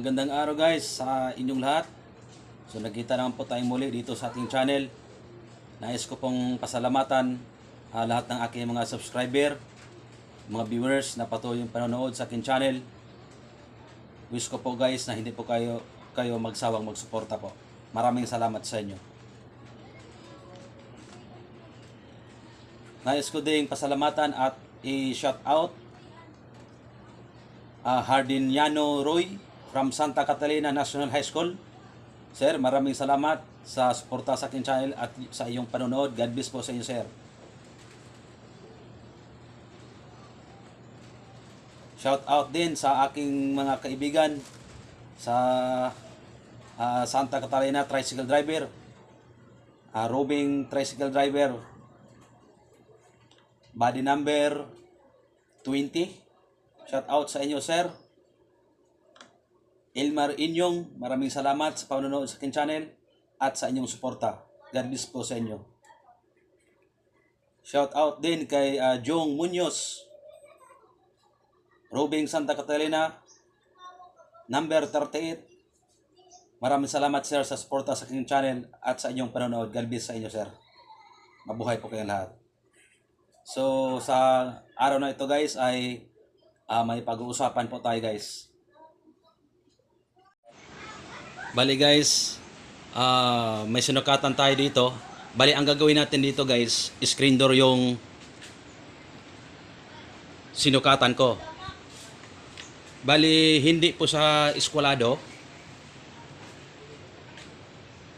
Magandang araw guys sa inyong lahat. So nagkita naman po tayong muli dito sa ating channel. Nais ko pong pasalamatan ah, lahat ng aking mga subscriber, mga viewers na patuloy yung panonood sa aking channel. Wish ko po guys na hindi po kayo kayo magsawang magsuporta po. Maraming salamat sa inyo. Nais ko ding pasalamatan at i-shout out uh, Hardiniano Roy from Santa Catalina National High School. Sir, maraming salamat sa suporta sa aking channel at sa iyong panonood. God bless po sa inyo, sir. Shout out din sa aking mga kaibigan sa ah, Santa Catalina tricycle driver, ah, roving tricycle driver, body number 20. Shout out sa inyo, sir. Elmar Inyong, maraming salamat sa panonood sa aking channel at sa inyong suporta. God bless po sa inyo. Shout out din kay ah, Jong Munoz, Robing Santa Catalina, number 38. Maraming salamat sir sa suporta sa aking channel at sa inyong panonood. God bless sa inyo sir. Mabuhay po kayong lahat. So sa araw na ito guys ay ah, may pag-uusapan po tayo guys. Bali guys, ah, may sinukatan tayo dito. Bali ang gagawin natin dito guys, screen door yung sinukatan ko. Bali hindi po sa eskwalado.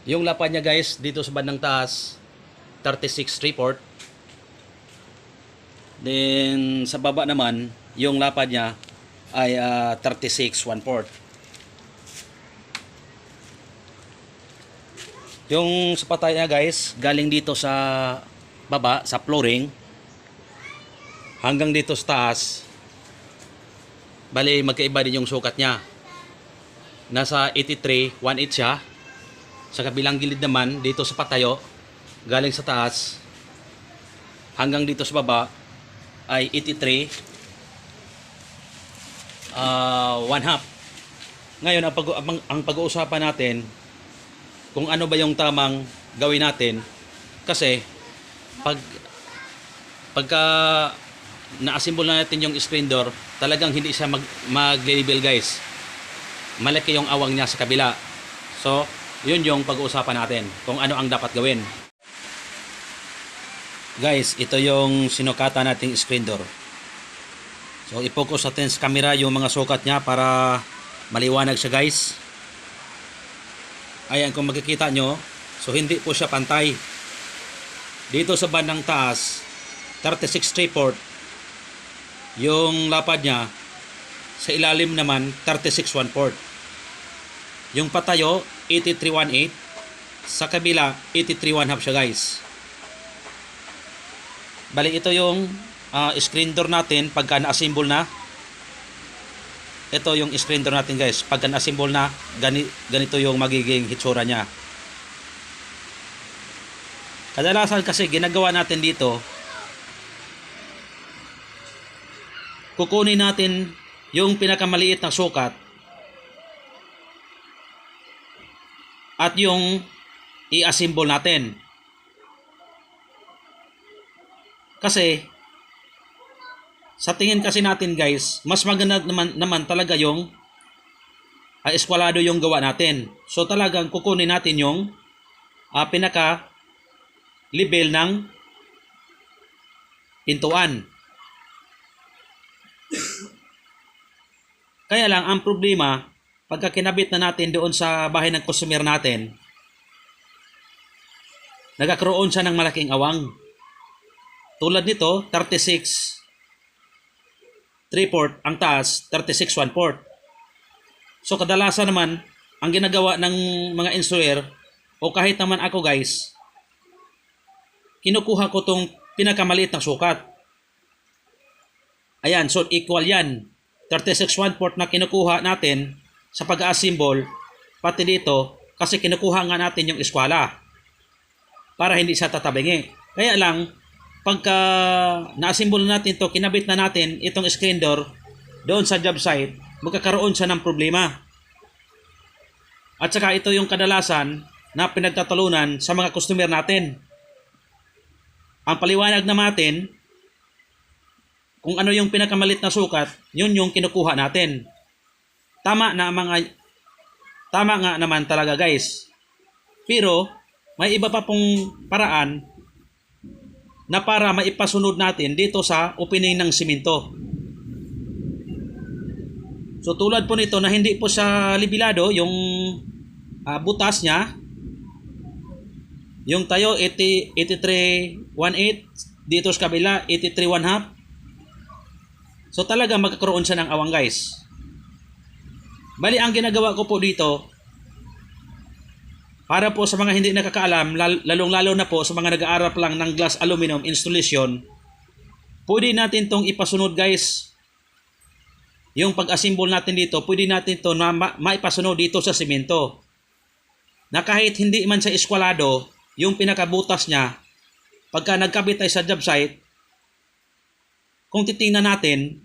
Yung lapad niya guys dito sa bandang taas 36 report. Then sa baba naman yung lapad niya ay ah, 36 1 port. Yung sa patay niya guys, galing dito sa baba, sa flooring, hanggang dito sa taas, bali magkaiba din yung sukat niya. Nasa 83, 1.8 siya. Sa kabilang gilid naman, dito sa patayo, galing sa taas, hanggang dito sa baba, ay 83, ah one half. Ngayon, ang, pag, ang, ang pag-uusapan natin, kung ano ba yung tamang gawin natin. Kasi pag pagka na-assemble na natin yung screen door talagang hindi siya mag, mag-label guys. Malaki yung awang niya sa kabila. So yun yung pag-uusapan natin kung ano ang dapat gawin. Guys ito yung sinukatan nating screen door. So i-focus natin sa camera yung mga sukat niya para maliwanag siya guys Ayan, kung makikita nyo, so hindi po siya pantay. Dito sa bandang taas, 36 report, yung lapad niya, sa ilalim naman, 36 1 port. Yung patayo, 8318, sa kabila, 83 1 half siya guys. Bali, ito yung ah, screen door natin pagka na-assemble na ito yung screen natin guys. Pagka na-assemble na gani, ganito yung magiging hitsura nya kadalasan kasi ginagawa natin dito kukunin natin yung pinakamaliit na sukat at yung i-assemble natin. Kasi sa tingin kasi natin guys, mas maganda naman, naman talaga yung uh, eskwalado yung gawa natin. So talagang kukunin natin yung uh, pinaka level ng pintuan. Kaya lang ang problema, pagka kinabit na natin doon sa bahay ng customer natin, nagkakaroon siya ng malaking awang. Tulad nito, 36 3 port, ang taas 36 1 port. So kadalasan naman ang ginagawa ng mga installer o kahit naman ako guys, kinukuha ko tong pinakamaliit na sukat. Ayan, so equal yan. 36 1 port na kinukuha natin sa pag-assemble pati dito kasi kinukuha nga natin yung eskwala para hindi siya tatabingi. Kaya lang, pagka na-assemble natin to, kinabit na natin itong screen door doon sa job site, magkakaroon siya ng problema. At saka ito yung kadalasan na pinagtatalunan sa mga customer natin. Ang paliwanag na natin, kung ano yung pinakamalit na sukat, yun yung kinukuha natin. Tama na mga tama nga naman talaga guys. Pero may iba pa pong paraan na para maipasunod natin dito sa opening ng simento. So tulad po nito na hindi po siya libilado yung ah, butas niya. Yung tayo 80, 83.18 dito sa kabila 83 half. So talaga magkakaroon siya ng awang guys. Bali ang ginagawa ko po dito para po sa mga hindi nakakaalam, lal- lalong-lalo na po sa mga nag-aaral pa lang ng glass aluminum installation, pwede natin tong ipasunod guys. Yung pag-assemble natin dito, pwede natin to na ma- maipasunod dito sa simento. Na kahit hindi man sa eskwalado, yung pinakabutas niya, pagka nagkabit tayo sa job site, kung titingnan natin,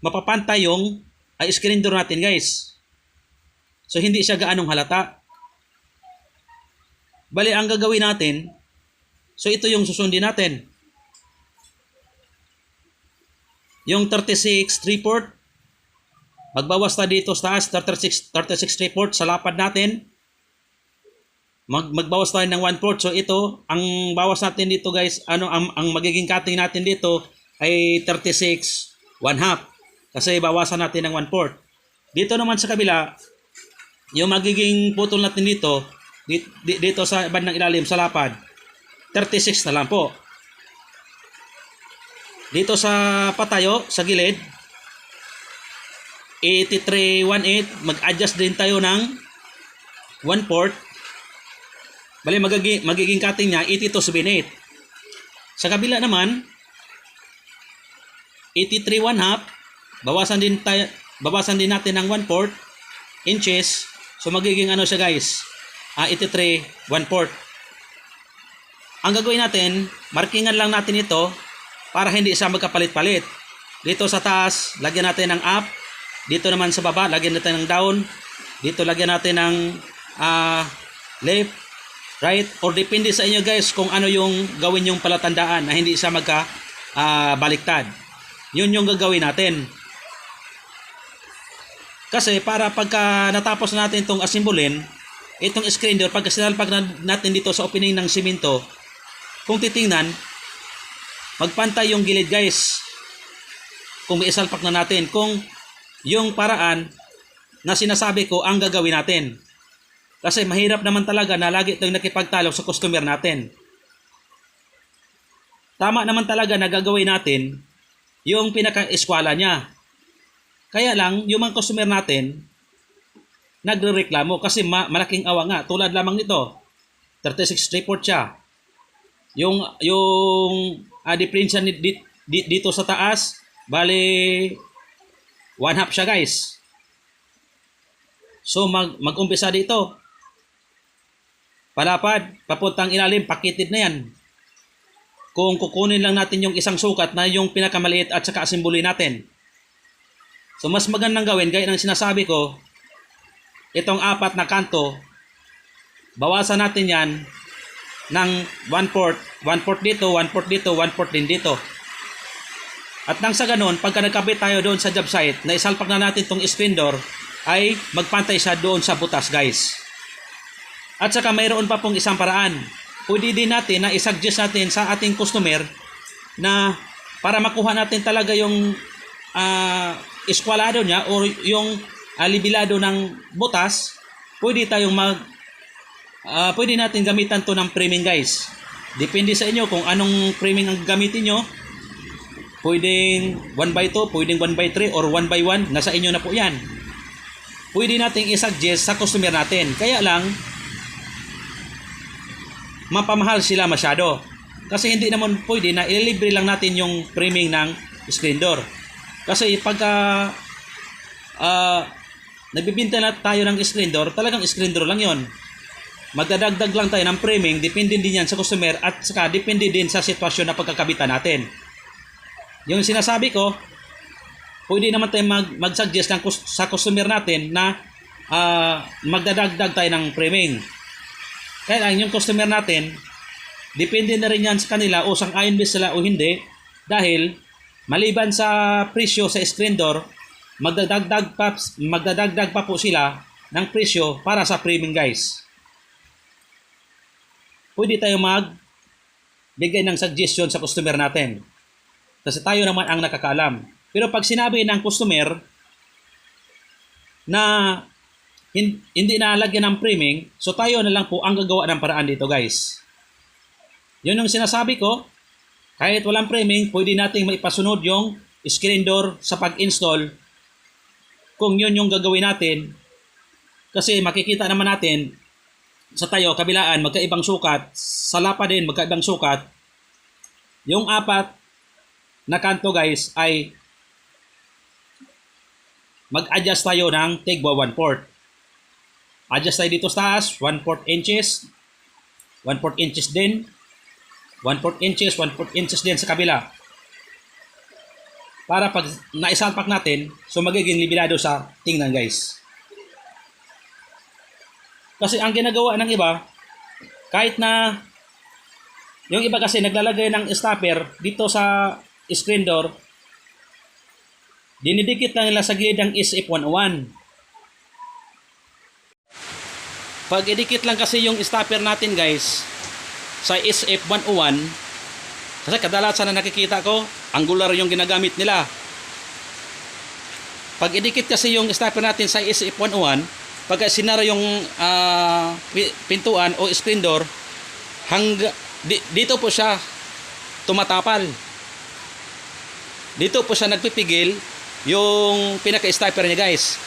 mapapantay yung uh, screen door natin guys. So hindi siya gaanong halata. Bali ang gagawin natin, so ito yung susundin natin. Yung 36 3 port, magbawas na dito sa taas, 36, 36 3 port sa lapad natin. Mag, magbawas tayo ng 1 port. So ito, ang bawas natin dito guys, ano ang, ang magiging cutting natin dito ay 36 1 half. Kasi bawasan natin ng 1 port. Dito naman sa kabila, yung magiging putol natin dito, di- di- dito sa bandang ilalim, sa lapad, 36 na lang po. Dito sa patayo, sa gilid, 8318, mag-adjust din tayo ng 1 port. Bali, magiging, magiging cutting niya, 8278. Sa kabila naman, 83 1 half, bawasan din tayo, bawasan din natin ng 1 port, inches, so magiging ano siya guys, ah 83 1 port. Ang gagawin natin, markingan lang natin ito para hindi siya magkapalit-palit. Dito sa taas, lagyan natin ng up. Dito naman sa baba, lagyan natin ng down. Dito lagyan natin ng ah, left, right, or depende sa inyo guys kung ano yung gawin yung palatandaan na hindi siya magka ah, baliktad. Yun yung gagawin natin. Kasi para pagka natapos natin itong asimbulin, itong screen door, pagka sinalpag na natin dito sa opening ng simento, kung titingnan, magpantay yung gilid guys. Kung isalpak na natin. Kung yung paraan na sinasabi ko ang gagawin natin. Kasi mahirap naman talaga na lagi tayong nakipagtalo sa customer natin. Tama naman talaga na gagawin natin yung pinaka-eskwala niya. Kaya lang, yung mga customer natin, nagre-reklamo kasi ma- malaking awa nga. Tulad lamang nito, 36 report siya. Yung, yung uh, difference ni- di- di- dito sa taas, bali, one half siya guys. So, mag, mag-umpisa dito. Palapad, papuntang ilalim, pakitid na yan. Kung kukunin lang natin yung isang sukat na yung pinakamaliit at saka asimbuli natin. So mas magandang gawin, gaya ng sinasabi ko, itong apat na kanto, bawasan natin yan ng 1 port, 1 port dito, 1 port dito, 1 port din dito. At nang sa ganun, pagka nagkabit tayo doon sa job site, na isalpak na natin itong screen door, ay magpantay siya doon sa butas guys. At saka mayroon pa pong isang paraan. Pwede din natin na isuggest natin sa ating customer na para makuha natin talaga yung ah eskwalado niya o yung alibilado ng butas, pwede tayong mag ah, pwede natin gamitan to ng framing guys. Depende sa inyo kung anong framing ang gamitin nyo. Pwedeng 1 by 2, pwedeng 1 by 3 or 1 by 1, nasa inyo na po yan. Pwede nating isuggest sa customer natin. Kaya lang, mapamahal sila masyado. Kasi hindi naman pwede na ililibre lang natin yung framing ng screen door. Kasi pagka uh, nagbibinta na tayo ng screen door, talagang screen door lang yon. Magdadagdag lang tayo ng framing, depende din yan sa customer at saka depende din sa sitwasyon na pagkakabitan natin. Yung sinasabi ko, pwede naman tayo mag, mag-suggest ng, sa customer natin na ah, magdadagdag tayo ng framing. Kaya lang, yung customer natin, depende na rin yan sa kanila o sang-ayon ba sila o hindi dahil maliban sa presyo sa screen door, magdadagdag pa, magdadagdag pa po sila ng presyo para sa framing guys. Pwede tayo mag bigay ng suggestion sa customer natin. Kasi tayo naman ang nakakaalam. Pero pag sinabi ng customer na hin- hindi na lagyan ng framing, so tayo na lang po ang gagawa ng paraan dito guys. Yun yung sinasabi ko, kahit walang framing, pwede nating maipasunod yung screen door sa pag-install kung yun yung gagawin natin. Kasi makikita naman natin sa tayo, kabilaan, magkaibang sukat, sa lapa din, magkaibang sukat. Yung apat na kanto guys ay mag-adjust tayo ng tigwa 1 4 Adjust tayo dito sa taas, 1 4 inches, 1 4 inches din, 1 4 inches, 1 4 inches din sa kabila. Para pag naisalpak natin, so magiging libilado sa tingnan guys. Kasi ang ginagawa ng iba, kahit na yung iba kasi naglalagay ng stopper dito sa screen door, dinidikit lang nila sa gilid ng SF101. Pag idikit lang kasi yung stopper natin guys sa SF101, kasi kadalasan na nakikita ko, angular yung ginagamit nila. Pag idikit kasi yung stopper natin sa SF101, pag sinara yung pi- pintuan o screen door, hangga, di- dito po siya tumatapal. Dito po siya nagpipigil yung pinaka-stopper niya guys.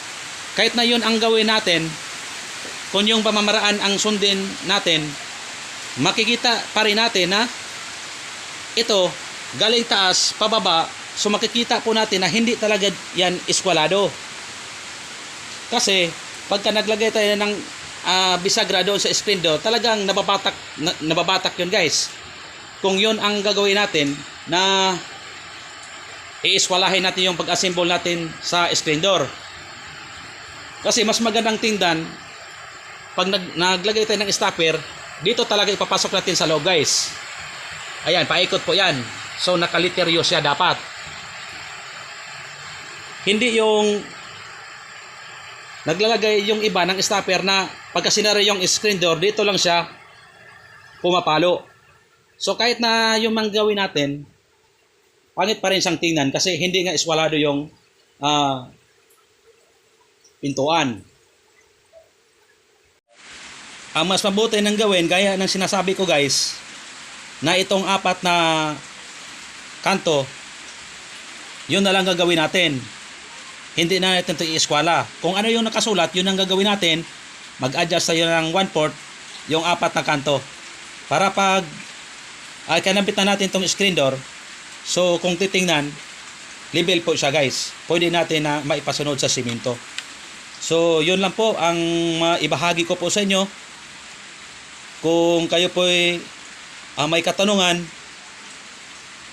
Kahit na yun ang gawin natin, kung yung pamamaraan ang sundin natin, makikita pa rin natin na ito, galing taas, pababa, so makikita po natin na hindi talaga yan iskwalado. Kasi, pagka naglagay tayo ng ah, bisagra doon sa screen door, talagang nababatak, na, nababatak yun guys. Kung yun ang gagawin natin na iiswalahin natin yung pag-assemble natin sa screen door. Kasi mas magandang tingnan pag nag, naglagay tayo ng stopper, dito talaga ipapasok natin sa loob guys. Ayan, paikot po yan. So nakaliteryo siya dapat. Hindi yung naglalagay yung iba ng stopper na pagka sinara yung screen door, dito lang siya pumapalo. So kahit na yung manggawin natin, pangit pa rin siyang tingnan kasi hindi nga iswalado yung ah, pintuan. Ang mas mabuti ng gawin, gaya ng sinasabi ko guys, na itong apat na kanto, yun na lang gagawin natin. Hindi na natin ito iiskwala. Kung ano yung nakasulat, yun ang gagawin natin. Mag-adjust tayo ng 1 yung apat na kanto. Para pag ay kanabit na natin itong screen door, so kung titingnan, level po siya guys. Pwede natin na maipasunod sa simento. So, yun lang po ang maibahagi ko po sa inyo. Kung kayo po ay ah, may katanungan,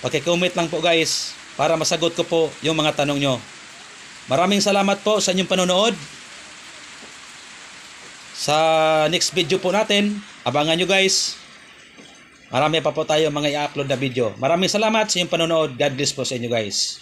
pakicomment lang po guys para masagot ko po yung mga tanong nyo. Maraming salamat po sa inyong panonood. Sa next video po natin, abangan nyo guys. Marami pa po tayo mga i-upload na video. Maraming salamat sa inyong panonood. God bless po sa inyo guys.